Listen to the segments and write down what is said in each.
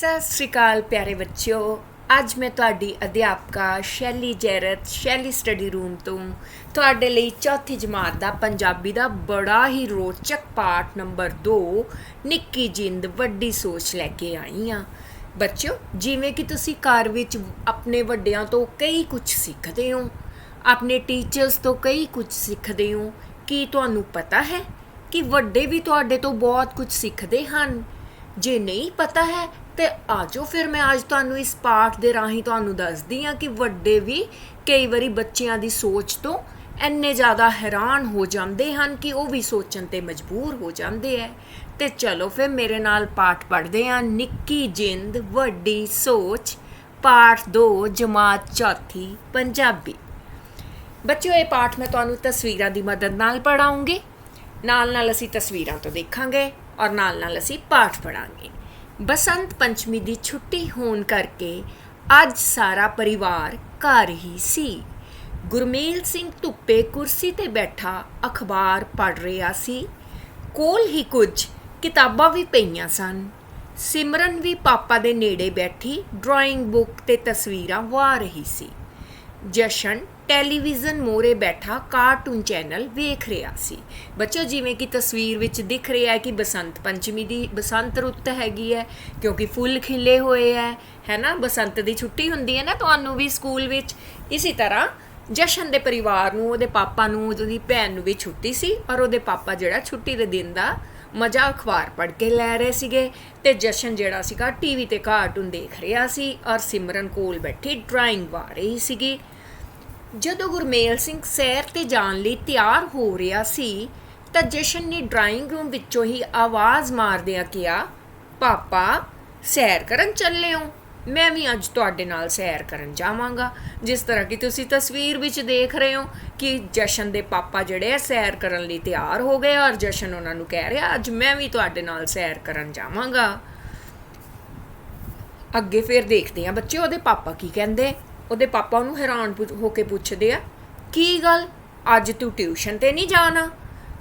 ਸਤਿ ਸ੍ਰੀ ਅਕਾਲ ਪਿਆਰੇ ਬੱਚਿਓ। ਅੱਜ ਮੈਂ ਤੁਹਾਡੀ ਅਧਿਆਪਕਾ ਸ਼ੈਲੀ ਜੈਰਤ ਸ਼ੈਲੀ ਸਟੱਡੀ ਰੂਮ ਤੋਂ ਤੁਹਾਡੇ ਲਈ ਚੌਥੀ ਜਮਾਤ ਦਾ ਪੰਜਾਬੀ ਦਾ ਬੜਾ ਹੀ ਰੋਚਕ ਪਾਠ ਨੰਬਰ 2 ਨਿੱਕੀ ਜਿੰਦ ਵੱਡੀ ਸੋਚ ਲੈ ਕੇ ਆਈ ਹਾਂ ਬੱਚਿਓ, ਜਿਵੇਂ ਕਿ ਤੁਸੀਂ ਘਰ ਵਿੱਚ ਆਪਣੇ ਵੱਡਿਆਂ ਤੋਂ ਕਈ ਕੁਝ ਸਿੱਖਦੇ ਹੋ, ਆਪਣੇ ਟੀਚਰਸ ਤੋਂ ਕਈ ਕੁਝ ਸਿੱਖਦੇ ਹੋ, ਕੀ ਤੁਹਾਨੂੰ ਪਤਾ ਹੈ ਕਿ ਵੱਡੇ ਵੀ ਤੁਹਾਡੇ ਤੋਂ ਬਹੁਤ ਕੁਝ ਸਿੱਖਦੇ ਹਨ? ਜੇ ਨਹੀਂ ਪਤਾ ਹੈ ਤੇ ਆਜੋ ਫਿਰ ਮੈਂ ਅੱਜ ਤੁਹਾਨੂੰ ਇਸ ਪਾਠ ਦੇ ਰਾਹੀਂ ਤੁਹਾਨੂੰ ਦੱਸਦੀ ਹਾਂ ਕਿ ਵੱਡੇ ਵੀ ਕਈ ਵਾਰੀ ਬੱਚਿਆਂ ਦੀ ਸੋਚ ਤੋਂ ਇੰਨੇ ਜ਼ਿਆਦਾ ਹੈਰਾਨ ਹੋ ਜਾਂਦੇ ਹਨ ਕਿ ਉਹ ਵੀ ਸੋਚਣ ਤੇ ਮਜਬੂਰ ਹੋ ਜਾਂਦੇ ਐ। ਤੇ ਚਲੋ ਫਿਰ ਮੇਰੇ ਨਾਲ ਪਾਠ ਪੜ੍ਹਦੇ ਹਾਂ। ਨਿੱਕੀ ਜਿੰਦ, ਵੱਡੀ ਸੋਚ, ਪਾਠ 2 ਜਮਾਤ ਚੌਥੀ, ਪੰਜਾਬੀ। ਬੱਚਿਓ, ਇਹ ਪਾਠ ਮੈਂ ਤੁਹਾਨੂੰ ਤਸਵੀਰਾਂ ਦੀ ਮਦਦ ਨਾਲ ਪੜਾਉਂਗੀ ਨਾਲ ਨਾਲ ਅਸੀਂ ਤਸਵੀਰਾਂ ਤੋਂ ਦੇਖਾਂਗੇ ਔਰ ਨਾਲ ਨਾਲ ਅਸੀਂ ਪਾਠ ਪੜਾਂਗੇ ਬਸੰਤ ਪੰਚਮੀ ਦੀ ਛੁੱਟੀ ਹੋਣ ਕਰਕੇ ਅੱਜ ਸਾਰਾ ਪਰਿਵਾਰ ਘਰ ਹੀ ਸੀ। ਗੁਰਮੇਲ ਸਿੰਘ ਧੁੱਪੇ ਕੁਰਸੀ ਤੇ ਬੈਠਾ ਅਖਬਾਰ ਪੜ੍ਹ ਰਿਹਾ ਸੀ। ਕੋਲ ਹੀ ਕੁਝ ਕਿਤਾਬਾਂ ਵੀ ਪਈਆਂ ਸਨ। ਸਿਮਰਨ ਵੀ ਪਾਪਾ ਦੇ ਨੇੜੇ ਬੈਠੀ ਡਰਾਇੰਗ ਬੁੱਕ ਤੇ ਤਸਵੀਰਾਂ ਵਾ ਰਹੀ ਸੀ। ਜਸ਼ਨ ਟੈਲੀਵਿਜ਼ਨ ਮੋਰੇ ਬੈਠਾ ਕਾਰਟੂਨ ਚੈਨਲ ਵੇਖ ਰਿਹਾ ਸੀ। ਬੱਚੋ ਜਿਵੇਂ ਕਿ ਤਸਵੀਰ ਵਿੱਚ ਦਿਖ ਰਿਹਾ ਹੈ ਕਿ ਬਸੰਤ ਪੰਚਮੀ ਦੀ ਬਸੰਤ ਰੁੱਤ ਹੈਗੀ ਹੈ, ਕਿਉਂਕਿ ਫੁੱਲ ਖਿਲੇ ਹੋਏ ਹੈ ਹੈ ਨਾ ਬਸੰਤ ਦੀ ਛੁੱਟੀ ਹੁੰਦੀ ਹੈ ਨਾ ਤੁਹਾਨੂੰ ਵੀ ਸਕੂਲ ਵਿੱਚ। ਇਸੇ ਤਰ੍ਹਾਂ ਜਸ਼ਨ ਦੇ ਪਰਿਵਾਰ ਨੂੰ, ਉਹਦੇ ਪਾਪਾ ਨੂੰ, ਉਹਦੀ ਭੈਣ ਨੂੰ ਵੀ ਛੁੱਟੀ ਸੀ ਔਰ ਉਹਦੇ ਪਾਪਾ ਜਿਹੜਾ ਛੁੱਟੀ ਦੇ ਦਿਨ ਦਾ ਮਜ਼ਾ ਅਖਬਾਰ ਪੜ੍ਹ ਕੇ ਲੈ ਰਹੇ ਸੀਗੇ ਤੇ ਜਸ਼ਨ ਜਿਹੜਾ ਸੀਗਾ ਟੀਵੀ ਤੇ ਕਾਰਟੂਨ ਦੇਖ ਰਿਹਾ ਸੀ ਔਰ ਸਿਮਰਨ ਕੋਲ ਬੈਠੀ ਡਰਾਇੰਗ ਵਾ ਰਹੀ ਸੀਗੀ। ਜਦੋਂ ਗੁਰਮੇਲ ਸਿੰਘ ਸੈਰ ਤੇ ਜਾਣ ਲਈ ਤਿਆਰ ਹੋ ਰਿਹਾ ਸੀ, ਤਾਂ ਜਸ਼ਨ ਨੇ ਡਰਾਇੰਗ ਰੂਮ ਵਿੱਚੋਂ ਹੀ ਆਵਾਜ਼ ਮਾਰਦਿਆਂ ਕਿਹਾ, ਪਾਪਾ, ਸੈਰ ਕਰਨ ਚੱਲੇ ਹੋ। ਮੈਂ ਵੀ ਅੱਜ ਤੁਹਾਡੇ ਨਾਲ ਸੈਰ ਕਰਨ ਜਾਵਾਂਗਾ। ਜਿਸ ਤਰ੍ਹਾਂ ਕਿ ਤੁਸੀਂ ਤਸਵੀਰ ਵਿੱਚ ਦੇਖ ਰਹੇ ਹੋ ਕਿ ਜਸ਼ਨ ਦੇ ਪਾਪਾ ਜਿਹੜੇ ਆ, ਸੈਰ ਕਰਨ ਲਈ ਤਿਆਰ ਹੋ ਗਏ ਔਰ ਜਸ਼ਨ ਉਹਨਾਂ ਨੂੰ ਕਹਿ ਰਿਹਾ, ਅੱਜ ਮੈਂ ਵੀ ਤੁਹਾਡੇ ਨਾਲ ਸੈਰ ਕਰਨ ਜਾਵਾਂਗਾ। ਅੱਗੇ ਫਿਰ ਦੇਖਦੇ ਆ ਬੱਚੇ ਉਹਦੇ ਪਾਪਾ ਕੀ ਕਹਿੰਦੇ। ਉਹਦੇ ਪਾਪਾ ਉਹਨੂੰ ਹੈਰਾਨ ਪੁੱਛ- ਹੋ ਕੇ ਪੁੱਛਦੇ ਆ, ਕੀ ਗੱਲ? ਅੱਜ ਤੂੰ ਟਿਊਸ਼ਨ ਤੇ ਨਹੀਂ ਜਾਣਾ?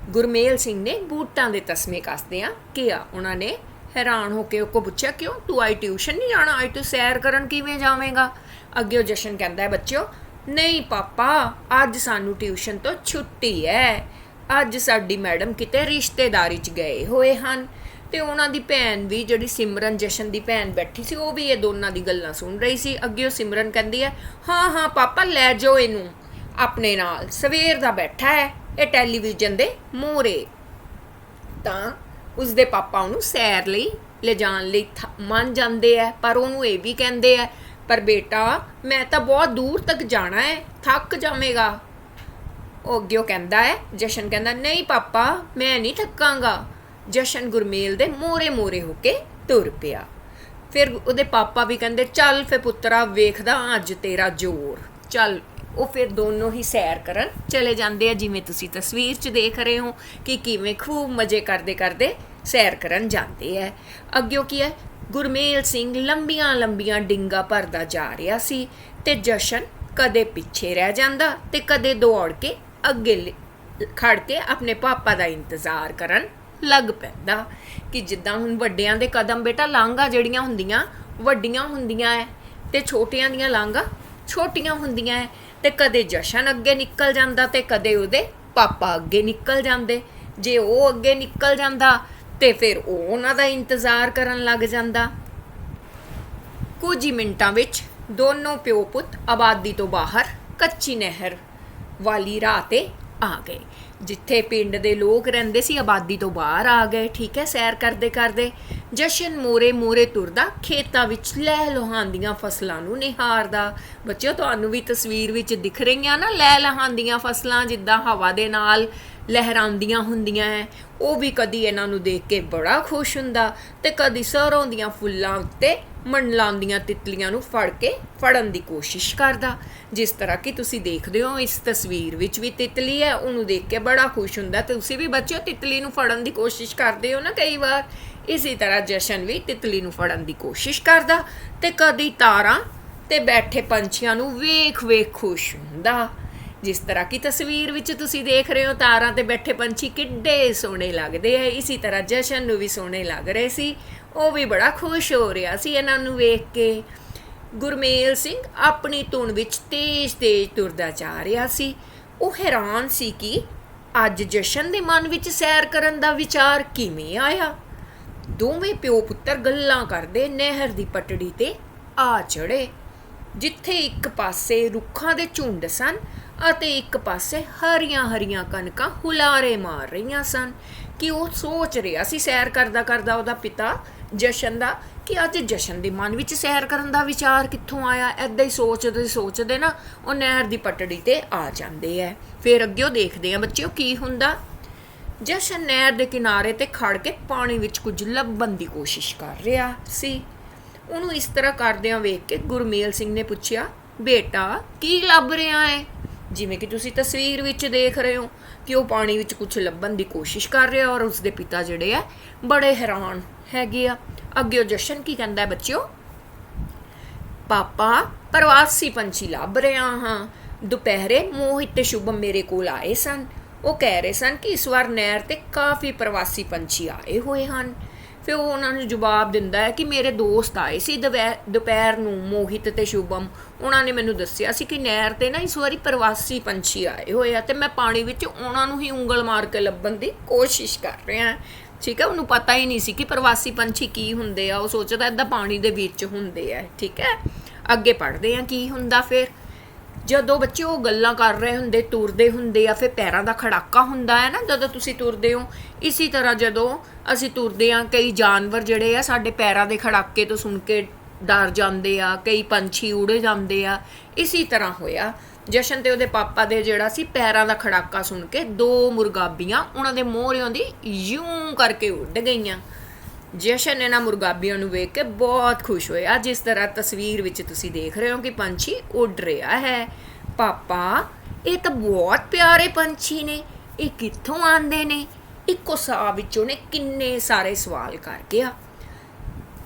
ਗੁਰਮੇਲ ਸਿੰਘ ਨੇ ਬੂਟਾਂ ਦੇ ਤਸਮੇ ਕੱਸਦੇ ਆ, ਕਿਹਾ ਉਹਨਾਂ ਨੇ, ਹੈਰਾਨ ਹੋ ਕੇ ਉਹ ਕੋ ਪੁੱਛਿਆ, ਕਿਉਂ? ਤੂੰ ਆਈ ਟਿਊਸ਼ਨ ਨਹੀਂ ਜਾਣਾ? ਅੱਜ ਤੂੰ ਸੈਰ ਕਰਨ ਕਿਵੇਂ ਜਾਵੇਂਗਾ? ਅੱਗੇ ਉਹ ਜਸ਼ਨ ਕਹਿੰਦਾ ਹੈ, ਬੱਚਿਓ, ਨਹੀਂ ਪਾਪਾ, ਅੱਜ ਸਾਨੂੰ ਟਿਊਸ਼ਨ ਤੋਂ ਛੁੱਟੀ ਹੈ। ਅੱਜ ਸਾਡੀ ਮੈਡਮ ਕਿਤੇ ਰਿਸ਼ਤੇਦਾਰੀ 'ਚ ਗਏ ਹੋਏ ਹਨ। ਤੇ ਉਹਨਾਂ ਦੀ ਭੈਣ ਵੀ, ਜਿਹੜੀ ਸਿਮਰਨ, ਜਸ਼ਨ ਦੀ ਭੈਣ ਬੈਠੀ ਸੀ, ਉਹ ਵੀ ਇਹ ਦੋਨਾਂ ਦੀ ਗੱਲਾਂ ਸੁਣ ਰਹੀ ਸੀ। ਅੱਗੇ ਉਹ ਸਿਮਰਨ ਕਹਿੰਦੀ ਹੈ, ਹਾਂ ਹਾਂ, ਪਾਪਾ, ਲੈ ਜਾਓ ਇਹਨੂੰ ਆਪਣੇ ਨਾਲ। ਸਵੇਰ ਦਾ ਬੈਠਾ ਹੈ, ਇਹ ਟੈਲੀਵਿਜ਼ਨ ਦੇ ਮੂਹਰੇ। ਤਾਂ ਉਸਦੇ ਪਾਪਾ ਉਹਨੂੰ ਸੈਰ ਲਈ ਲਿਜਾਣ ਲਈ ਥ- ਮੰਨ ਜਾਂਦੇ ਆ, ਪਰ ਉਹਨੂੰ ਇਹ ਵੀ ਕਹਿੰਦੇ ਆ, ਪਰ ਬੇਟਾ, ਮੈਂ ਤਾਂ ਬਹੁਤ ਦੂਰ ਤੱਕ ਜਾਣਾ ਹੈ, ਥੱਕ ਜਾਵੇਗਾ। ਉਹ ਅੱਗੇ ਉਹ ਕਹਿੰਦਾ ਹੈ, ਜਸ਼ਨ ਕਹਿੰਦਾ, ਨਹੀਂ ਪਾਪਾ, ਮੈਂ ਨਹੀਂ ਥੱਕਾਂਗਾ। ਜਸ਼ਨ ਗੁਰਮੇਲ ਦੇ ਮੋਰੇ ਮੋਰੇ ਹੋ ਕੇ ਤੁਰ ਪਿਆ। ਫਿਰ ਉਹਦੇ ਪਾਪਾ ਵੀ ਕਹਿੰਦੇ, ਚੱਲ ਫੇ ਪੁੱਤਰਾ, ਵੇਖਦਾ ਅੱਜ ਤੇਰਾ ਜ਼ੋਰ। ਚੱਲ। ਉਹ ਫਿਰ ਦੋਨੋਂ ਹੀ ਸੈਰ ਕਰਨ ਚਲੇ ਜਾਂਦੇ ਆ, ਜਿਵੇਂ ਤੁਸੀਂ ਤਸਵੀਰ 'ਚ ਦੇਖ ਰਹੇ ਹੋ ਕਿ ਕਿਵੇਂ ਖੂਬ ਮਜ਼ੇ ਕਰਦੇ ਕਰਦੇ ਸੈਰ ਕਰਨ ਜਾਂਦੇ ਆ। ਅੱਗਿਓ ਕੀ ਹੈ ਗੁਰਮੇਲ ਸਿੰਘ ਲੰਬੀਆਂ ਲੰਬੀਆਂ ਡਿੰਗਾ ਭਰਦਾ ਜਾ ਰਿਹਾ ਸੀ ਤੇ ਜਸ਼ਨ ਕਦੇ ਪਿੱਛੇ ਰਹਿ ਜਾਂਦਾ ਤੇ ਕਦੇ ਦੌੜ ਕੇ ਅੱਗੇ ਲ- ਖੜ ਕੇ ਆਪਣੇ ਪਾਪਾ ਦਾ ਇੰਤਜ਼ਾਰ ਕਰਨ ਲੱਗ ਪੈਂਦਾ ਕਿ ਜਿੱਦਾਂ ਹੁਣ ਵੱਡਿਆਂ ਦੇ ਕਦਮ ਬੇਟਾ ਲਾਂਘਾ ਜਿਹੜੀਆਂ ਹੁੰਦੀਆਂ, ਵੱਡੀਆਂ ਹੁੰਦੀਆਂ ਐ ਤੇ ਛੋਟਿਆਂ ਦੀਆਂ ਲਾਂਘਾ ਛੋਟੀਆਂ ਹੁੰਦੀਆਂ ਐ ਤੇ ਕਦੇ ਜਸ਼ਨ ਅੱਗੇ ਨਿਕਲ ਜਾਂਦਾ ਤੇ ਕਦੇ ਉਹਦੇ ਪਾਪਾ ਅੱਗੇ ਨਿਕਲ ਜਾਂਦੇ। ਜੇ ਉਹ ਅੱਗੇ ਨਿਕਲ ਜਾਂਦਾ ਤੇ ਫਿਰ ਉਹ ਉਹਨਾਂ ਦਾ ਇੰਤਜ਼ਾਰ ਕਰਨ ਲੱਗ ਜਾਂਦਾ। ਕੁਝ ਹੀ ਮਿੰਟਾਂ ਵਿੱਚ ਦੋਨੋਂ ਪਿਓ ਪੁੱਤ ਆਬਾਦੀ ਤੋਂ ਬਾਹਰ ਕੱਚੀ ਨਹਿਰ ਵਾਲੀ ਰਾਹ ਤੇ ਆ ਗਏ। ਜਿੱਥੇ ਪਿੰਡ ਦੇ ਲੋਕ ਰਹਿੰਦੇ ਸੀ, ਆਬਾਦੀ ਤੋਂ ਬਾਹਰ ਆ ਗਏ, ਠੀਕ ਹੈ, ਸੈਰ ਕਰਦੇ ਕਰਦੇ। ਜਸ਼ਨ ਮੋਰੇ ਮੋਰੇ ਤੁਰਦਾ, ਖੇਤਾਂ ਵਿੱਚ ਲਹਿ ਲੁਹਾਨਦੀਆਂ ਫਸਲਾਂ ਨੂੰ ਨਿਹਾਰਦਾ। ਬੱਚਿਓ, ਤੁਹਾਨੂੰ ਵੀ ਤਸਵੀਰ ਵਿੱਚ ਦਿਖ ਰਹੀਆਂ ਨਾ ਲਹਿ ਲਹਾਨਦੀਆਂ ਫਸਲਾਂ, ਜਿੱਦਾਂ ਹਵਾ ਦੇ ਨਾਲ ਲਹਿਰਾਉਂਦੀਆਂ ਹੁੰਦੀਆਂ ਐ। ਉਹ ਵੀ ਕਦੀ ਇਹਨਾਂ ਨੂੰ ਦੇਖ ਕੇ ਬੜਾ ਖੁਸ਼ ਹੁੰਦਾ ਤੇ ਕਦੀ ਸਰੋਂ ਦੀਆਂ ਫੁੱਲਾਂ ਉੱਤੇ ਮੰਡਲਾਉਂਦੀਆਂ ਤਿਤਲੀਆਂ ਨੂੰ ਫੜ ਕੇ ਫੜਨ ਦੀ ਕੋਸ਼ਿਸ਼ ਕਰਦਾ। ਜਿਸ ਤਰ੍ਹਾਂ ਕਿ ਤੁਸੀਂ ਦੇਖਦੇ ਹੋ, ਇਸ ਤਸਵੀਰ ਵਿੱਚ ਵੀ ਤਿਤਲੀ ਹੈ ਉਹਨੂੰ ਦੇਖ ਕੇ ਬੜਾ ਖੁਸ਼ ਹੁੰਦਾ ਤੇ ਤੁਸੀਂ ਵੀ ਬੱਚਿਓ ਤਿਤਲੀ ਨੂੰ ਫੜਨ ਦੀ ਕੋਸ਼ਿਸ਼ ਕਰਦੇ ਹੋ ਨਾ ਕਈ ਵਾਰ। ਇਸੇ ਤਰ੍ਹਾਂ ਜਸ਼ਨ ਵੀ ਤਿਤਲੀ ਨੂੰ ਫੜਨ ਦੀ ਕੋਸ਼ਿਸ਼ ਕਰਦਾ ਤੇ ਕਦੀ ਤਾਰਾਂ ਤੇ ਬੈਠੇ ਪੰਛੀਆਂ ਨੂੰ ਵੇਖ ਵੇਖ ਖੁਸ਼ ਹੁੰਦਾ। ਜਿਸ ਤਰ੍ਹਾਂ ਕਿ ਤਸਵੀਰ ਵਿੱਚ ਤੁਸੀਂ ਦੇਖ ਰਹੇ ਹੋ, ਤਾਰਾਂ ਤੇ ਬੈਠੇ ਪੰਛੀ ਕਿੱਡੇ ਸੋਹਣੇ ਲੱਗਦੇ ਐ ਇਸੇ ਤਰ੍ਹਾਂ ਜਸ਼ਨ ਨੂੰ ਵੀ ਸੋਹਣੇ ਲੱਗ ਰਹੇ ਸੀ। ਉਹ ਵੀ ਬੜਾ ਖੁਸ਼ ਹੋ ਰਿਹਾ ਸੀ ਇਹਨਾਂ ਨੂੰ ਵੇਖ ਕੇ। ਗੁਰਮੇਲ ਸਿੰਘ ਆਪਣੀ ਧੁਨ ਵਿੱਚ ਤੇਜ਼-ਤੇਜ਼ ਤੁਰਦਾ ਜਾ ਰਿਹਾ ਸੀ। ਉਹ ਹੈਰਾਨ ਸੀ ਕਿ ਅੱਜ ਜਸ਼ਨ ਦੇ ਮਨ ਵਿੱਚ ਸੈਰ ਕਰਨ ਦਾ ਵਿਚਾਰ ਕਿਵੇਂ ਆਇਆ। ਦੋਵੇਂ ਪਿਓ ਪੁੱਤਰ ਗੱਲਾਂ ਕਰਦੇ ਨਹਿਰ ਦੀ ਪਟੜੀ ਤੇ ਆ ਚੜੇ ਜਿੱਥੇ ਇੱਕ ਪਾਸੇ ਰੁੱਖਾਂ ਦੇ ਝੁੰਡ ਸਨ ਅਤੇ ਇੱਕ ਪਾਸੇ ਹਰੀਆਂ-ਹਰੀਆਂ ਕਣਕਾਂ ਹੁਲਾਰੇ ਮਾਰ ਰਹੀਆਂ ਸਨ ਕਿ ਉਹ ਸੋਚ ਰਿਹਾ ਸੀ ਸੈਰ ਕਰਦਾ ਕਰਦਾ ਉਹਦਾ ਪਿਤਾ ਜਸ਼ਨ ਦਾ ਕਿ ਅੱਜ ਜਸ਼ਨ ਦੇ ਮਨ ਵਿੱਚ ਸੈਰ ਕਰਨ ਦਾ ਵਿਚਾਰ ਕਿੱਥੋਂ ਆਇਆ? ਐਦਾਂ ਹੀ ਸੋਚਦੇ ਸੋਚਦੇ ਨਾ ਉਹ ਨਹਿਰ ਦੀ ਪਟੜੀ ਤੇ ਆ ਜਾਂਦੇ ਐ। ਫਿਰ ਅੱਗੇ ਉਹ ਦੇਖਦੇ ਆ ਬੱਚਿਓ ਕੀ ਹੁੰਦਾ? ਜਸ਼ਨ ਨਹਿਰ ਦੇ ਕਿਨਾਰੇ ਤੇ ਖੜ ਕੇ ਪਾਣੀ ਵਿੱਚ ਕੁਝ ਲੱਭਣ ਦੀ ਕੋਸ਼ਿਸ਼ ਕਰ ਰਿਹਾ ਸੀ। ਉਹਨੂੰ ਇਸ ਤਰ੍ਹਾਂ ਕਰਦਿਆਂ ਵੇਖ ਕੇ ਗੁਰਮੇਲ ਸਿੰਘ ਨੇ ਪੁੱਛਿਆ, ਬੇਟਾ, ਕੀ ਲੱਭ ਰਿਹਾ ਹੈ ਜਿਵੇਂ ਕਿ ਤੁਸੀਂ ਤਸਵੀਰ ਵਿੱਚ ਦੇਖ ਰਹੇ ਹੋ ਕਿ ਉਹ ਪਾਣੀ ਵਿੱਚ ਕੁਝ ਲੱਭਣ ਦੀ ਕੋਸ਼ਿਸ਼ ਕਰ ਰਿਹਾ ਔਰ ਉਸਦੇ ਪਿਤਾ ਜਿਹੜੇ ਆ, ਬੜੇ ਹੈਰਾਨ ਹੈਗੇ ਆ। ਅੱਗੇ ਉਹ ਜਸ਼ਨ ਕੀ ਕਹਿੰਦਾ ਹੈ ਬੱਚਿਓ? ਪਾਪਾ, ਪ੍ਰਵਾਸੀ ਪੰਛੀ ਲੱਭ ਰਿਹਾ ਹਾਂ। ਦੁਪਹਿਰੇ ਮੋਹਿਤ ਤੇ ਸ਼ੁਭਮ ਮੇਰੇ ਕੋਲ ਆਏ ਸਨ। ਉਹ ਕਹਿ ਰਹੇ ਸਨ ਕਿ ਇਸ ਵਾਰ ਨਹਿਰ ਤੇ ਕਾਫੀ ਪ੍ਰਵਾਸੀ ਪੰਛੀ ਆਏ ਹੋਏ ਹਨ। ਫਿਰ ਉਹ ਉਹਨਾਂ ਨੂੰ ਜਵਾਬ ਦਿੰਦਾ ਹੈ ਕਿ ਮੇਰੇ ਦੋਸਤ ਆਏ ਸੀ ਦਵੈ- ਦੁਪਹਿਰ ਨੂੰ ਮੋਹਿਤ ਤੇ ਸ਼ੁਭਮ। ਉਹਨਾਂ ਨੇ ਮੈਨੂੰ ਦੱਸਿਆ ਸੀ ਕਿ ਨਹਿਰ ਤੇ ਨਾ ਇਸ ਵਾਰੀ ਪ੍ਰਵਾਸੀ ਪੰਛੀ ਆਏ ਹੋਏ ਆ ਤੇ ਮੈਂ ਪਾਣੀ ਵਿੱਚ ਉਹਨਾਂ ਨੂੰ ਹੀ ਉਂਗਲ ਮਾਰ ਕੇ ਲੱਭਣ ਦੀ ਕੋਸ਼ਿਸ਼ ਕਰ ਰਿਹਾ ਠੀਕ ਹੈ, ਉਹਨੂੰ ਪਤਾ ਹੀ ਨਹੀਂ ਸੀ ਕਿ ਪ੍ਰਵਾਸੀ ਪੰਛੀ ਕੀ ਹੁੰਦੇ ਆ। ਉਹ ਸੋਚਦਾ ਏਦਾਂ ਪਾਣੀ ਦੇ ਵਿੱਚ ਹੁੰਦੇ ਆ। ਠੀਕ ਹੈ, ਅੱਗੇ ਪੜ੍ਹਦੇ ਆ ਕੀ ਹੁੰਦਾ ਫਿਰ। ਜਦੋਂ ਬੱਚੇ ਉਹ ਗੱਲਾਂ ਕਰ ਰਹੇ ਹੁੰਦੇ, ਤੁਰਦੇ ਹੁੰਦੇ ਆ, ਫਿਰ ਪੈਰਾਂ ਦਾ ਖੜਾਕਾ ਹੁੰਦਾ ਹੈ ਨਾ, ਜਦੋਂ ਤੁਸੀਂ ਤੁਰਦੇ ਹੋ। ਇਸੇ ਤਰ੍ਹਾਂ ਜਦੋਂ ਅਸੀਂ ਤੁਰਦੇ ਆ ਕਈ ਜਾਨਵਰ ਜਿਹੜੇ ਆ, ਸਾਡੇ ਪੈਰਾਂ ਦੇ ਖੜਾਕੇ ਤੋਂ ਸੁਣ ਕੇ ਡਰ ਜਾਂਦੇ ਆ, ਕਈ ਪੰਛੀ ਉੜ ਜਾਂਦੇ ਆ। ਇਸੇ ਤਰ੍ਹਾਂ ਹੋਇਆ। ਜਸ਼ਨ ਤੇ ਉਹਦੇ ਪਾਪਾ ਦੇ ਜਿਹੜਾ ਸੀ, ਪੈਰਾਂ ਦਾ ਖੜਾਕਾ ਸੁਣ ਕੇ ਦੋ ਮੁਰਗਾਬੀਆਂ ਉਹਨਾਂ ਦੇ ਮੋਹਰਿਆਂ ਦੀ ਯੂੰ ਕਰਕੇ ਉੱਡ ਗਈਆਂ। ਜਸ਼ਨ ਇਹਨਾਂ ਮੁਰਗਾਬੀਆਂ ਨੂੰ ਵੇਖ ਕੇ ਬਹੁਤ ਖੁਸ਼ ਹੋਇਆ। ਜਿਸ ਤਰ੍ਹਾਂ ਤਸਵੀਰ ਵਿੱਚ ਤੁਸੀਂ ਦੇਖ ਰਹੇ ਹੋ ਕਿ ਪੰਛੀ ਉੱਡ ਰਿਹਾ ਹੈ। ਪਾਪਾ, ਇਹ ਤਾਂ ਬਹੁਤ ਪਿਆਰੇ ਪੰਛੀ ਨੇ। ਇਹ ਕਿੱਥੋਂ ਆਉਂਦੇ ਨੇ? ਇੱਕੋ ਸਾਹ ਵਿੱਚੋਂ ਨੇ ਕਿੰਨੇ ਸਾਰੇ ਸਵਾਲ ਕਰ ਗਿਆ।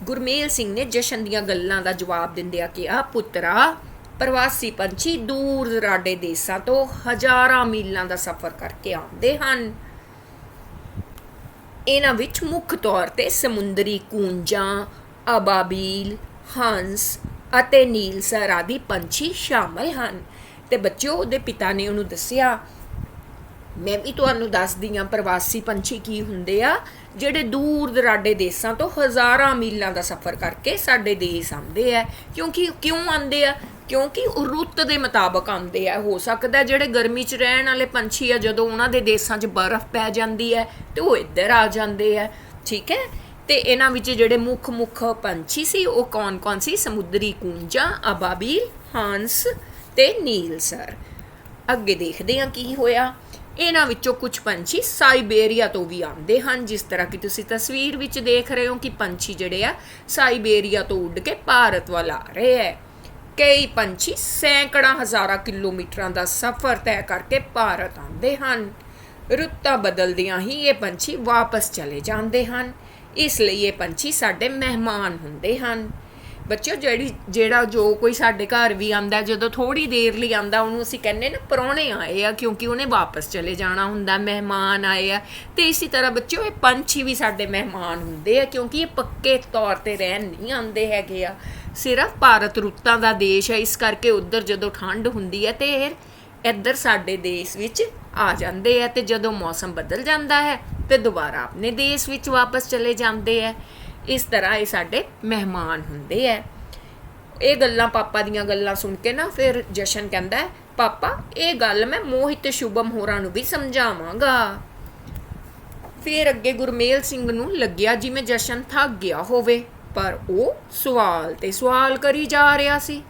ਗੁਰਮੇਲ ਸਿੰਘ ਨੇ ਜਸ਼ਨ ਦੀਆਂ ਗੱਲਾਂ ਦਾ ਜਵਾਬ ਦਿੰਦਿਆਂ ਕਿਹਾ, ਪੁੱਤਰਾ, ਪ੍ਰਵਾਸੀ ਪੰਛੀ ਦੂਰ ਦਰਾਡੇ ਦੇਸ਼ਾਂ ਤੋਂ ਹਜ਼ਾਰਾਂ ਮੀਲਾਂ ਦਾ ਸਫ਼ਰ ਕਰਕੇ ਆਉਂਦੇ ਹਨ। ਇਹਨਾਂ ਵਿੱਚ ਮੁੱਖ ਤੌਰ ਤੇ ਸਮੁੰਦਰੀ ਕੂੰਜਾਂ, ਅਬਾਬੀਲ, ਹੰਸ ਅਤੇ ਨੀਲਸਰ ਆਦਿ ਪੰਛੀ ਸ਼ਾਮਲ ਹਨ। ਤੇ ਬੱਚਿਓ, ਉਹਦੇ ਪਿਤਾ ਨੇ ਉਹਨੂੰ ਦੱਸਿਆ, ਮੈਂ ਵੀ ਤੁਹਾਨੂੰ ਦੱਸਦੀ ਹਾਂ, ਪ੍ਰਵਾਸੀ ਪੰਛੀ ਕੀ ਹੁੰਦੇ ਆ, ਜਿਹੜੇ ਦੂਰ ਦਰਾਡੇ ਦੇਸ਼ਾਂ ਤੋਂ ਹਜ਼ਾਰਾਂ ਮੀਲਾਂ ਦਾ ਸਫ਼ਰ ਕਰਕੇ ਸਾਡੇ ਦੇਸ਼ ਆਉਂਦੇ ਆ। ਕਿਉਂਕਿ ਕਿਉਂ ਆਉਂਦੇ ਆ? ਕਿਉਂਕਿ ਉਹ ਰੁੱਤ ਦੇ ਮੁਤਾਬਕ ਆਉਂਦੇ ਆ, ਹੋ ਸਕਦਾ ਜਿਹੜੇ ਗਰਮੀ 'ਚ ਰਹਿਣ ਵਾਲੇ ਪੰਛੀ ਆ, ਜਦੋਂ ਉਹਨਾਂ ਦੇ ਦੇਸ਼ਾਂ 'ਚ ਬਰਫ਼ ਪੈ ਜਾਂਦੀ ਹੈ ਤੇ ਉਹ ਇੱਧਰ ਆ ਜਾਂਦੇ ਆ, ਠੀਕ ਹੈ? ਤੇ ਇਹਨਾਂ ਵਿੱਚ ਜਿਹੜੇ ਮੁੱਖ ਮੁੱਖ ਪੰਛੀ ਸੀ, ਉਹ ਕੌਣ-ਕੌਣ ਸੀ? ਸਮੁੰਦਰੀ ਕੂੰਜਾਂ, ਅਬਾਬੀਲ, ਹਾਂਸ ਤੇ ਨੀਲਸਰ ਅੱਗੇ ਦੇਖਦੇ ਹਾਂ ਕੀ ਹੋਇਆ। ਇਹਨਾਂ ਵਿੱਚੋਂ ਕੁਝ ਪੰਛੀ ਸਾਈਬੇਰੀਆ ਤੋਂ ਵੀ ਆਉਂਦੇ ਹਨ, ਜਿਸ ਤਰ੍ਹਾਂ ਕਿ ਤੁਸੀਂ ਤਸਵੀਰ ਵਿੱਚ ਦੇਖ ਰਹੇ ਹੋ ਕਿ ਪੰਛੀ ਜਿਹੜੇ ਆ, ਸਾਈਬੇਰੀਆ ਤੋਂ ਉੱਡ ਕੇ ਭਾਰਤ ਵੱਲ ਆ ਰਹੇ ਹੈ। ਕਈ ਪੰਛੀ ਸੈਂਕੜਾ ਹਜ਼ਾਰਾਂ ਕਿਲੋਮੀਟਰਾਂ ਦਾ ਸਫ਼ਰ ਤੈਅ ਕਰਕੇ ਭਾਰਤ ਆਉਂਦੇ ਹਨ। ਰੁੱਤਾਂ ਬਦਲਦਿਆਂ ਹੀ ਇਹ ਪੰਛੀ ਵਾਪਸ ਚਲੇ ਜਾਂਦੇ ਹਨ। ਇਸ ਲਈ ਇਹ ਪੰਛੀ ਸਾਡੇ ਮਹਿਮਾਨ ਹੁੰਦੇ ਹਨ। ਬੱਚਿਓ, ਜਿਹੜੀ, ਜਿਹੜਾ ਜੋ ਕੋਈ ਸਾਡੇ ਘਰ ਵੀ ਆਂਦਾ, ਜਦੋਂ ਥੋੜੀ ਦੇਰ ਲਈ ਆਂਦਾ, ਉਹਨੂੰ ਅਸੀਂ ਕਹਿੰਦੇ ਨਾ, ਪਰੌਣੇ ਆਏ ਆ ਕਿਉਂਕਿ ਉਹਨੇ ਵਾਪਸ ਚਲੇ ਜਾਣਾ ਹੁੰਦਾ, ਮਹਿਮਾਨ ਆਏ ਆ। ਤੇ ਇਸੇ ਤਰ੍ਹਾਂ ਬੱਚਿਓ, ਇਹ ਪੰਛੀ ਵੀ ਸਾਡੇ ਮਹਿਮਾਨ ਹੁੰਦੇ ਆ, ਕਿਉਂਕਿ ਇਹ ਪੱਕੇ ਤੌਰ ਤੇ ਰਹਿਣ ਨਹੀਂ ਆਉਂਦੇ ਹੈਗੇ ਆ। ਸਿਰਫ ਭਾਰਤ ਰੁੱਤਾਂ ਦਾ ਦੇਸ਼ ਹੈ ਇਸ ਕਰਕੇ ਉੱਧਰ ਜਦੋਂ ਠੰਡ ਹੁੰਦੀ ਹੈ ਤੇ ਇਹ ਇੱਧਰ ਸਾਡੇ ਦੇਸ਼ ਵਿੱਚ ਆ ਜਾਂਦੇ ਆ, ਤੇ ਜਦੋਂ ਮੌਸਮ ਬਦਲ ਜਾਂਦਾ ਹੈ, ਤੇ ਦੁਬਾਰਾ ਆਪਣੇ ਦੇਸ਼ ਵਿੱਚ ਵਾਪਸ ਚਲੇ ਜਾਂਦੇ ਆ। ਇਸ ਤਰ੍ਹਾਂ ਇਹ ਸਾਡੇ ਮਹਿਮਾਨ ਹੁੰਦੇ ਆ ਇਹ ਗੱਲਾਂ ਪਾਪਾ ਦੀਆਂ ਗੱਲਾਂ ਸੁਣ ਕੇ ਨਾ ਫਿਰ ਜਸ਼ਨ ਕਹਿੰਦਾ ਪਾਪਾ, ਇਹ ਗੱਲ ਮੈਂ ਮੋਹਿਤ ਤੇ ਸ਼ੁਭਮ ਹੋਰਾਂ ਨੂੰ ਵੀ ਸਮਝਾਵਾਂਗਾ। ਫਿਰ ਅੱਗੇ ਗੁਰਮੇਲ ਸਿੰਘ ਨੂੰ ਲੱਗਿਆ ਜਿਵੇਂ ਜਸ਼ਨ ਥੱਕ ਗਿਆ ਹੋਵੇ, ਪਰ ਉਹ ਸਵਾਲ ਤੇ ਸਵਾਲ ਕਰੀ ਜਾ ਰਿਹਾ ਸੀ।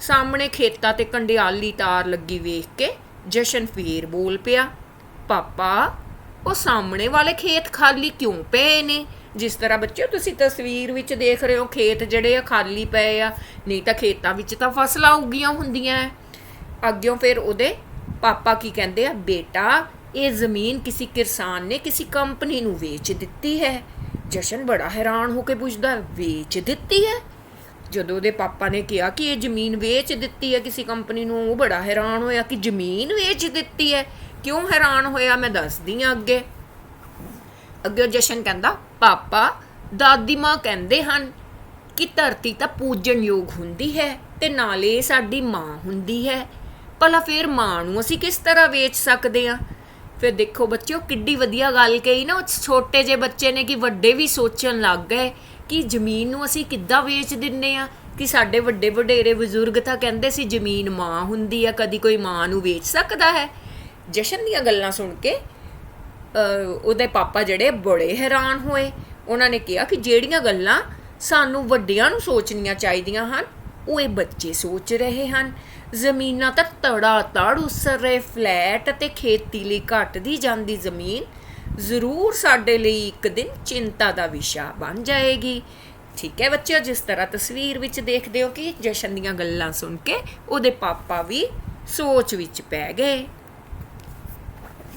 ਸਾਹਮਣੇ ਖੇਤਾਂ ਤੇ ਕੰਡਿਆਲੀ ਤਾਰ ਲੱਗੀ ਵੇਖ ਕੇ ਜਸ਼ਨ ਫੇਰ ਬੋਲ ਪਿਆ, ਪਾਪਾ, ਉਹ ਸਾਹਮਣੇ ਵਾਲੇ ਖੇਤ ਖਾਲੀ ਕਿਉਂ ਪਏ ਨੇ? ਜਿਸ ਤਰ੍ਹਾਂ ਬੱਚਿਓ, ਤੁਸੀਂ ਤਸਵੀਰ ਵਿੱਚ ਦੇਖ ਰਹੇ ਹੋ, ਖੇਤ ਜਿਹੜੇ ਆ ਖਾਲੀ ਪਏ ਆ, ਨਹੀਂ ਤਾਂ ਖੇਤਾਂ ਵਿੱਚ ਤਾਂ ਫਸਲਾਂ ਉੱਗੀਆਂ ਹੁੰਦੀਆਂ ਐ। ਅੱਗਿਓਂ ਫਿਰ ਉਹਦੇ ਪਾਪਾ ਕੀ ਕਹਿੰਦੇ ਆ, ਬੇਟਾ, ਇਹ ਜ਼ਮੀਨ ਕਿਸੇ ਕਿਸਾਨ ਨੇ ਕਿਸੇ ਕੰਪਨੀ ਨੂੰ ਵੇਚ ਦਿੱਤੀ ਹੈ। ਜਸ਼ਨ ਬੜਾ ਹੈਰਾਨ ਹੋ ਕੇ ਪੁੱਛਦਾ, ਵੇਚ ਦਿੱਤੀ ਹੈ? ਜਦੋਂ ਉਹਦੇ ਪਾਪਾ ਨੇ ਕਿਹਾ ਕਿ ਇਹ ਜ਼ਮੀਨ ਵੇਚ ਦਿੱਤੀ ਹੈ ਕਿਸੇ ਕੰਪਨੀ ਨੂੰ, ਉਹ ਬੜਾ ਹੈਰਾਨ ਹੋਇਆ ਕਿ ਜ਼ਮੀਨ ਵੇਚ ਦਿੱਤੀ ਹੈ। ਕਿਉਂ ਹੈਰਾਨ ਹੋਇਆ? ਮੈਂ ਦੱਸਦੀ ਹਾਂ ਅੱਗੇ। ਅੱਗੇ ਜਸ਼ਨ ਕਹਿੰਦਾ ਪਾਪਾ, ਦਾਦੀ ਮਾਂ ਕਹਿੰਦੇ ਹਨ ਕਿ ਧਰਤੀ ਤਾਂ ਪੂਜਣਯੋਗ ਹੁੰਦੀ ਹੈ ਤੇ ਨਾਲੇ ਸਾਡੀ ਮਾਂ ਹੁੰਦੀ ਹੈ। ਭਲਾ ਫਿਰ ਮਾਂ ਨੂੰ ਅਸੀਂ ਕਿਸ ਤਰ੍ਹਾਂ ਵੇਚ ਸਕਦੇ ਹਾਂ? ਫਿਰ ਦੇਖੋ ਬੱਚਿਓ, ਕਿੱਡੀ ਵਧੀਆ ਗੱਲ ਕਹੀ ਨਾ ਉਹ ਛੋਟੇ ਜਿਹੇ ਬੱਚੇ ਨੇ ਕਿ ਵੱਡੇ ਵੀ ਸੋਚਣ ਲੱਗ ਗਏ ਕਿ ਜ਼ਮੀਨ ਨੂੰ ਅਸੀਂ ਕਿੱਦਾਂ ਵੇਚ ਦਿੰਨੇ ਆ ਕਿ ਸਾਡੇ ਵੱਡੇ ਵਡੇਰੇ ਬਜ਼ੁਰਗ ਤਾਂ ਕਹਿੰਦੇ ਸੀ ਜ਼ਮੀਨ ਮਾਂ ਹੁੰਦੀ ਆ, ਕਦੀ ਕੋਈ ਮਾਂ ਨੂੰ ਵੇਚ ਸਕਦਾ ਹੈ? ਜਸ਼ਨ ਦੀਆਂ ਗੱਲਾਂ ਸੁਣ ਕੇ ਉਹਦੇ ਪਾਪਾ ਜਿਹੜੇ ਬੜੇ ਹੈਰਾਨ ਹੋਏ। ਉਹਨਾਂ ਨੇ ਕਿਹਾ ਕਿ ਜਿਹੜੀਆਂ ਗੱਲਾਂ ਸਾਨੂੰ ਵੱਡਿਆਂ ਨੂੰ ਸੋਚਣੀਆਂ ਚਾਹੀਦੀਆਂ ਹਨ, ਉਹ ਇਹ ਬੱਚੇ ਸੋਚ ਰਹੇ ਹਨ। ਜ਼ਮੀਨਾਂ ਤਾਂ ਤੜਾ ਤੜ ਉਸਰ ਰਹੇ, ਫਲੈਟ ਅਤੇ ਖੇਤੀ ਲਈ ਘਟਦੀ ਜਾਂਦੀ ਜ਼ਮੀਨ ਜ਼ਰੂਰ ਸਾਡੇ ਲਈ ਇੱਕ ਦਿਨ ਚਿੰਤਾ ਦਾ ਵਿਸ਼ਾ ਬਣ ਜਾਏਗੀ। ਠੀਕ ਹੈ ਬੱਚਿਓ, ਜਿਸ ਤਰ੍ਹਾਂ ਤਸਵੀਰ ਵਿੱਚ ਦੇਖਦੇ ਹੋ ਕਿ ਜਸ਼ਨ ਦੀਆਂ ਗੱਲਾਂ ਸੁਣ ਕੇ ਉਹਦੇ ਪਾਪਾ ਵੀ ਸੋਚ ਵਿੱਚ ਪੈ ਗਏ।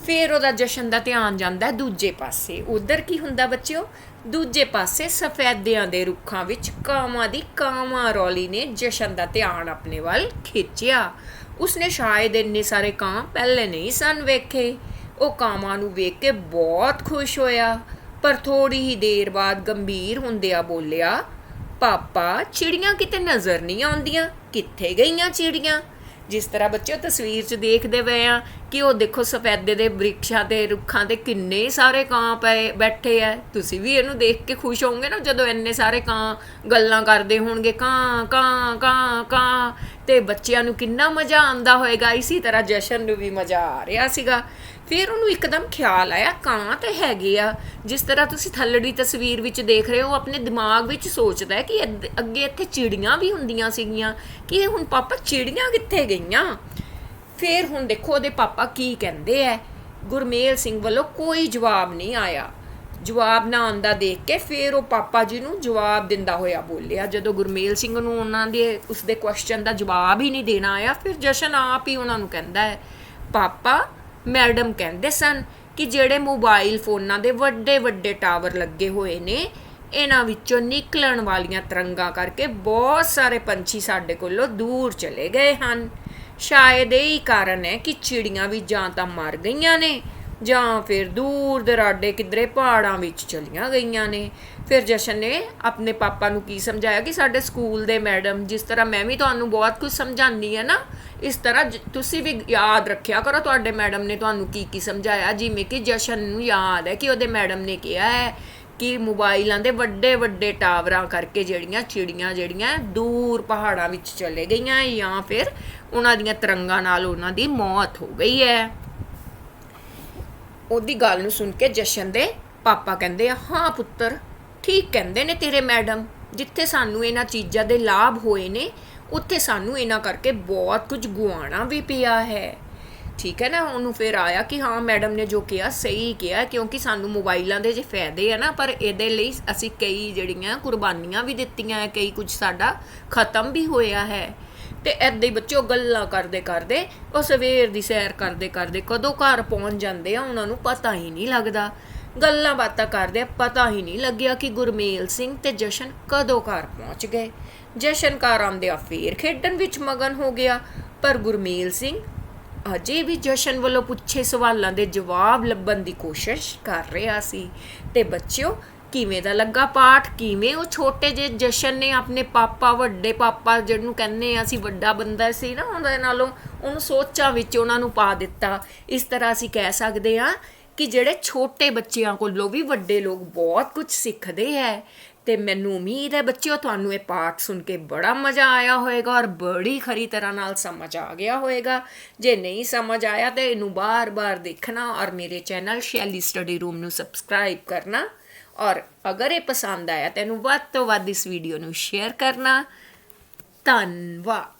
ਫਿਰ ਉਹਦਾ ਜਸ਼ਨ ਦਾ ਧਿਆਨ ਜਾਂਦਾ ਦੂਜੇ ਪਾਸੇ। ਉਧਰ ਕੀ ਹੁੰਦਾ ਬੱਚਿਓ? ਦੂਜੇ ਪਾਸੇ ਸਫੈਦਿਆਂ ਦੇ ਰੁੱਖਾਂ ਵਿੱਚ ਕਾਵਾਂ ਦੀ ਕਾਵਾਂ ਰੌਲੀ ਨੇ ਜਸ਼ਨ ਦਾ ਧਿਆਨ ਆਪਣੇ ਵੱਲ ਖਿੱਚਿਆ। ਉਸਨੇ ਸ਼ਾਇਦ ਇੰਨੇ ਸਾਰੇ ਕਾਂ ਪਹਿਲੇ ਨਹੀਂ ਸਨ ਵੇਖੇ। ਉਹ ਕਾਵਾਂ ਨੂੰ ਵੇਖ ਕੇ ਬਹੁਤ ਖੁਸ਼ ਹੋਇਆ, ਪਰ ਥੋੜੀ ਹੀ ਦੇਰ ਬਾਅਦ ਗੰਭੀਰ ਹੁੰਦਿਆਂ ਬੋਲਿਆ, ਪਾਪਾ, ਚਿੜੀਆਂ ਕਿਤੇ ਨਜ਼ਰ ਨਹੀਂ ਆਉਂਦੀਆਂ? ਕਿੱਥੇ ਗਈਆਂ ਚਿੜੀਆਂ? ਜਿਸ ਤਰ੍ਹਾਂ ਬੱਚਿਓ ਤਸਵੀਰ 'ਚ ਦੇਖਦੇ ਪਏ ਆ ਕਿ ਉਹ ਦੇਖੋ ਸਫੈਦੇ ਦੇ ਬ੍ਰਿਕਸ਼ਾਂ ਤੇ ਰੁੱਖਾਂ ਤੇ ਕਿੰਨੇ ਸਾਰੇ ਕਾਂ ਪਏ ਬੈਠੇ ਆ। ਤੁਸੀਂ ਵੀ ਇਹਨੂੰ ਦੇਖ ਕੇ ਖੁਸ਼ ਹੋਵੋਗੇ ਨਾ ਜਦੋਂ ਇੰਨੇ ਸਾਰੇ ਕਾਂ ਗੱਲਾਂ ਕਰਦੇ ਹੋਣਗੇ, ਕਾਂ ਕਾਂ ਕਾਂ ਕਾਂ। ਤੇ ਬੱਚਿਆਂ ਨੂੰ ਕਿੰਨਾ ਮਜ਼ਾ ਆਉਂਦਾ ਹੋਏਗਾ, ਇਸੇ ਤਰ੍ਹਾਂ ਜਸ਼ਨ ਨੂੰ ਵੀ ਮਜ਼ਾ ਆ ਰਿਹਾ ਸੀਗਾ। ਫਿਰ ਉਹਨੂੰ ਇੱਕਦਮ ਖਿਆਲ ਆਇਆ, ਕਾਂ ਤੇ ਹੈਗੇ ਆ। ਜਿਸ ਤਰ੍ਹਾਂ ਤੁਸੀਂ ਥੱਲੜੀ ਤਸਵੀਰ ਵਿੱਚ ਦੇਖ ਰਹੇ ਹੋ, ਉਹ ਆਪਣੇ ਦਿਮਾਗ ਵਿੱਚ ਸੋਚਦਾ ਹੈ ਕਿ ਅੱਧ- ਅੱਗੇ ਇੱਥੇ ਚਿੜੀਆਂ ਵੀ ਹੁੰਦੀਆਂ ਸੀਗੀਆਂ, ਕਿ ਇਹ ਹੁਣ ਪਾਪਾ ਚਿੜੀਆਂ ਕਿੱਥੇ ਗਈਆਂ? ਫਿਰ ਹੁਣ ਦੇਖੋ ਉਹਦੇ ਪਾਪਾ ਕੀ ਕਹਿੰਦੇ ਐ ਗੁਰਮੇਲ ਸਿੰਘ ਵੱਲੋਂ ਕੋਈ ਜਵਾਬ ਨਹੀਂ ਆਇਆ। ਜਵਾਬ ਨਾ ਆਉਂਦਾ ਦੇਖ ਕੇ, ਫਿਰ ਉਹ ਪਾਪਾ ਜੀ ਨੂੰ ਜਵਾਬ ਦਿੰਦਾ ਹੋਇਆ ਬੋਲਿਆ। ਜਦੋਂ ਗੁਰਮੇਲ ਸਿੰਘ ਨੂੰ ਉਹਨਾਂ ਦੇ ਉਸਦੇ ਕੁਐਸਚਨ ਦਾ ਜਵਾਬ ਹੀ ਨਹੀਂ ਦੇਣਾ ਆਇਆ, ਫਿਰ ਜਸ਼ਨ ਆਪ ਹੀ ਉਹਨਾਂ ਨੂੰ ਕਹਿੰਦਾ ਹੈ, ਪਾਪਾ ਮੈਡਮ ਕਹਿੰਦੇ ਸਨ ਕਿ ਜਿਹੜੇ ਮੋਬਾਈਲ ਫੋਨਾਂ ਦੇ ਵੱਡੇ ਵੱਡੇ ਟਾਵਰ ਲੱਗੇ ਹੋਏ ਨੇ, ਇਹਨਾਂ ਵਿੱਚੋਂ ਨਿਕਲਣ ਵਾਲੀਆਂ ਤਰੰਗਾਂ ਕਰਕੇ ਬਹੁਤ ਸਾਰੇ ਪੰਛੀ ਸਾਡੇ ਕੋਲੋਂ ਦੂਰ ਚਲੇ ਗਏ ਹਨ। ਸ਼ਾਇਦ ਇਹ ਹੀ ਕਾਰਨ ਹੈ ਕਿ ਚਿੜੀਆਂ ਵੀ ਜਾਂ ਤਾਂ ਮਰ ਗਈਆਂ ਨੇ ਜਾਂ ਫਿਰ ਦੂਰ ਦਰਾਡੇ ਕਿਧਰੇ ਪਹਾੜਾਂ ਵਿੱਚ ਚਲੀਆਂ ਗਈਆਂ ਨੇ। ਫਿਰ ਜਸ਼ਨ ਨੇ ਆਪਣੇ ਪਾਪਾ ਨੂੰ ਕੀ ਸਮਝਾਇਆ ਕਿ ਸਾਡੇ ਸਕੂਲ ਦੇ ਮੈਡਮ, ਜਿਸ ਤਰ੍ਹਾਂ ਮੈਂ ਵੀ ਤੁਹਾਨੂੰ ਬਹੁਤ ਕੁਝ ਸਮਝਾਉਂਦੀ ਆ ਨਾ, ਇਸ ਤਰ੍ਹਾਂ ਜ- ਤੁਸੀਂ ਵੀ ਯਾਦ ਰੱਖਿਆ ਕਰੋ ਤੁਹਾਡੇ ਮੈਡਮ ਨੇ ਤੁਹਾਨੂੰ ਕੀ ਕੀ ਸਮਝਾਇਆ। ਜਿਵੇਂ ਕਿ ਜਸ਼ਨ ਨੂੰ ਯਾਦ ਹੈ ਕਿ ਉਹਦੇ ਮੈਡਮ ਨੇ ਕਿਹਾ ਹੈ ਕਿ ਮੋਬਾਈਲਾਂ ਦੇ ਵੱਡੇ ਵੱਡੇ ਟਾਵਰਾਂ ਕਰਕੇ ਜਿਹੜੀਆਂ ਚਿੜੀਆਂ ਜਿਹੜੀਆਂ ਦੂਰ ਪਹਾੜਾਂ ਵਿੱਚ ਚਲੇ ਗਈਆਂ ਜਾਂ ਫਿਰ ਉਹਨਾਂ ਦੀਆਂ ਤਰੰਗਾਂ ਨਾਲ ਉਹਨਾਂ ਦੀ ਮੌਤ ਹੋ ਗਈ ਹੈ। ਉਹਦੀ ਗੱਲ ਨੂੰ ਸੁਣ ਕੇ ਜਸ਼ਨ ਦੇ ਪਾਪਾ ਕਹਿੰਦੇ ਆ, ਹਾਂ ਪੁੱਤਰ, ਠੀਕ ਕਹਿੰਦੇ ਨੇ ਤੇਰੇ ਮੈਡਮ। ਜਿੱਥੇ ਸਾਨੂੰ ਇਹਨਾਂ ਚੀਜ਼ਾਂ ਦੇ ਲਾਭ ਹੋਏ ਨੇ, ਉੱਥੇ ਸਾਨੂੰ ਇਹਨਾਂ ਕਰਕੇ ਬਹੁਤ ਕੁਝ ਗੁਆਉਣਾ ਵੀ ਪਿਆ ਹੈ। ਠੀਕ ਹੈ ਨਾ? ਉਹਨੂੰ ਫਿਰ ਆਇਆ ਕਿ ਹਾਂ, ਮੈਡਮ ਨੇ ਜੋ ਕਿਹਾ, ਸਹੀ ਕਿਹਾ, ਕਿਉਂਕਿ ਸਾਨੂੰ ਮੋਬਾਈਲਾਂ ਦੇ ਜੇ ਫਾਇਦੇ ਆ ਨਾ, ਪਰ ਇਹਦੇ ਲਈ ਅਸੀਂ ਕਈ ਜਿਹੜੀਆਂ ਕੁਰਬਾਨੀਆਂ ਵੀ ਦਿੱਤੀਆਂ ਹੈ, ਕਈ ਕੁਝ ਸਾਡਾ ਖਤਮ ਵੀ ਹੋਇਆ ਹੈ। ਤੇ ਐਦਾਂ ਹੀ ਬੱਚੋ ਗੱਲਾਂ ਕਰਦੇ ਕਰਦੇ, ਉਹ ਸਵੇਰ ਦੀ ਸੈਰ ਕਰਦੇ ਕਰਦੇ ਕਦੋਂ ਘਰ ਪਹੁੰਚ ਜਾਂਦੇ ਆ, ਉਹਨਾਂ ਨੂੰ ਪਤਾ ਹੀ ਨਹੀਂ ਲੱਗਦਾ। ਗੱਲਾਂ ਬਾਤਾਂ ਕਰਦੇ ਪਤਾ ਹੀ ਨਹੀਂ ਲੱਗਿਆ ਕਿ ਗੁਰਮੇਲ ਸਿੰਘ ਤੇ ਜਸ਼ਨ ਕਦੋਂ ਘਰ ਪਹੁੰਚ ਗਏ। ਜਸ਼ਨ ਘਰ ਆਉਂਦਿਆਂ ਫੇਰ ਖੇਡਣ ਵਿੱਚ ਮਗਨ ਹੋ ਗਿਆ। ਪਰ ਗੁਰਮੇਲ ਸਿੰਘ ਅਜੇ ਵੀ ਜਸ਼ਨ ਵੱਲੋਂ ਪੁੱਛੇ ਸਵਾਲਾਂ ਦੇ ਜਵਾਬ ਲੱਭਣ ਦੀ ਕੋਸ਼ਿਸ਼ ਕਰ ਰਿਹਾ ਸੀ। ਤੇ ਬੱਚਿਓ ਕਿਵੇਂ ਦਾ ਲੱਗਾ ਪਾਠ, ਕਿਵੇਂ? ਉਹ ਛੋਟੇ ਜਿਹੇ ਜਸ਼ਨ ਨੇ ਆਪਣੇ ਪਾਪਾ, ਵੱਡੇ ਪਾਪਾ ਜਿਹਨੂੰ ਕਹਿੰਦੇ ਆ ਅਸੀਂ ਵੱਡਾ ਬੰਦਾ ਸੀ ਨਾ, ਉਹਦੇ ਨਾਲੋਂ ਉਹਨੂੰ ਸੋਚਾਂ ਵਿੱਚ ਉਹਨਾਂ ਨੂੰ ਪਾ ਦਿੱਤਾ। ਇਸ ਤਰ੍ਹਾਂ ਅਸੀਂ ਕਹਿ ਸਕਦੇ ਹਾਂ ਕਿ ਜਿਹੜੇ ਛੋਟੇ ਬੱਚਿਆਂ ਕੋਲੋਂ ਵੀ ਵੱਡੇ ਲੋਕ ਬਹੁਤ ਕੁਝ ਸਿੱਖਦੇ ਹੈ। ਤੇ ਮੈਨੂੰ ਉਮੀਦ ਹੈ ਬੱਚਿਓ, ਤੁਹਾਨੂੰ ਇਹ ਪਾਠ ਸੁਣ ਕੇ ਬੜਾ ਮਜ਼ਾ ਆਇਆ ਹੋਵੇਗਾ ਔਰ ਬੜੀ ਖਰੀ ਤਰ੍ਹਾਂ ਨਾਲ ਸਮਝ ਆ ਗਿਆ ਹੋਵੇਗਾ ਜੇ ਨਹੀਂ ਸਮਝ ਆਇਆ ਤੇ ਇਹਨੂੰ ਬਾਰ-ਬਾਰ ਦੇਖਣਾ ਔਰ ਮੇਰੇ ਚੈਨਲ ਸ਼ੈਲੀ ਸਟੱਡੀ ਰੂਮ ਨੂੰ ਸਬਸਕ੍ਰਾਈਬ ਕਰਨਾ। ਔਰ ਅਗਰ ਇਹ ਪਸੰਦ ਆਇਆ ਤੈਨੂੰ ਵੱਧ ਤੋਂ ਵੱਧ ਇਸ ਵੀਡੀਓ ਨੂੰ ਸ਼ੇਅਰ ਕਰਨਾ। ਧੰਨਵਾਦ।